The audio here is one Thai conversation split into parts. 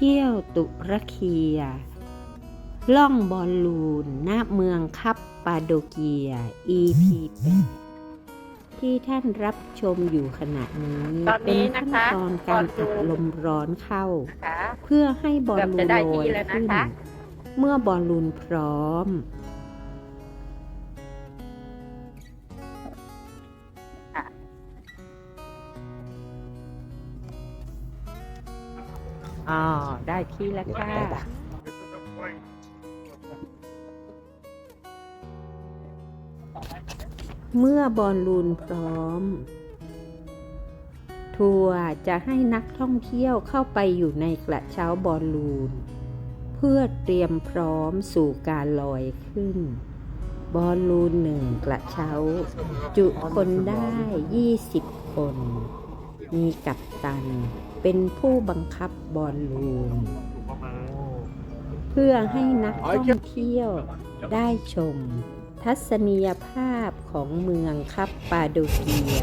ที่ยวตุรเคีย ล่องบอลลูนณเมืองคัปปาโดเกีย EP 8ที่ท่านรับชมอยู่ขณะนี้ตอนนี้เป็นนะขั้นคะตอนการบอลลูอัดน ลมร้อนเข้า นะคะ เพื่อให้บอลเกือบลูจะนได้ลที่อยแล้วนะขึ้น คะ เมื่อบอลลูนพร้อม อ๋อได้ที่แล้วค่ะ เมื่อบอลลูนพร้อม ทัวร์จะให้นักท่องเที่ยวเข้าไปอยู่ในกระเช้าบอลลูน เพื่อเตรียมพร้อมสู่การลอยขึ้น บอลลูนหนึ่งกระเช้า จุคนได้ 20 คน มีกัปตัน เป็นผู้บังคับบอลลูน เพื่อให้นักท่องเที่ยวได้ชม ทัศนียภาพของเมืองคัปปาโดเกีย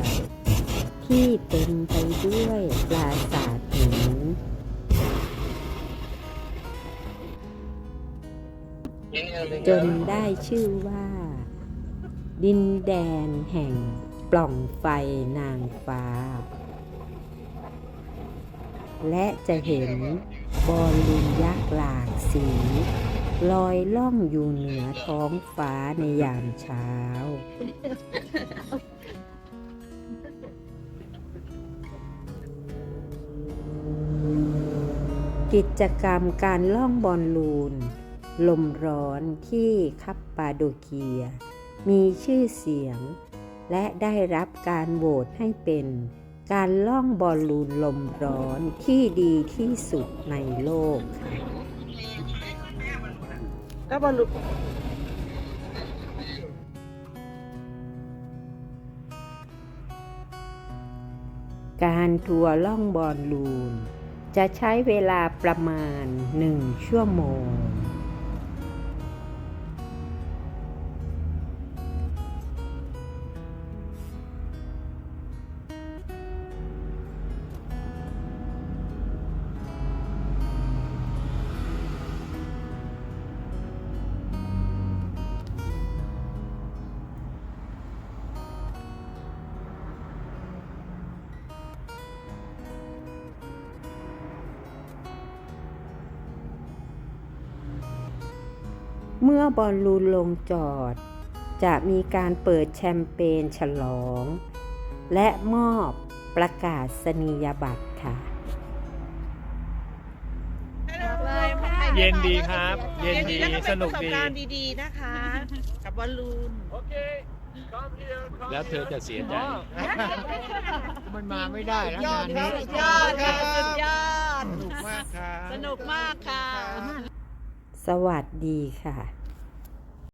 ที่เต็มไปด้วยปราสาทหินจนได้ชื่อว่า ดินแดนแห่งปล่องไฟนางฟ้า และจะเห็นบอลลูนยักษ์หลากสี ลอยล่องอยู่เหนือท้องฟ้าในยามเช้า กิจกรรมการล่องบอลลูน ลมร้อนที่คัปปาโดเกีย มีชื่อเสียง และได้รับการโหวตให้เป็น การล่องบอลลูนลมร้อนที่ดีที่สุดในโลกค่ะก็บอลลูนการทัวร์ล่องบอลลูน จะใช้เวลาประมาณหนึ่งชั่วโมง เมื่อบอลลูนลงจอด จะมีการเปิดแชมเปญฉลอง และมอบประกาศนียบัตรค่ะ เย็นดีครับ เย็นดีสนุกดีประสบการณ์ดีๆนะคะ กับบอลลูนแล้วเธอจะเสียใจ มันมาไม่ได้แล้วงานนี้สุดยอดค่ะสุดยอด สนุกมากครับ สนุกมากค่ะ สวัสดีค่ะ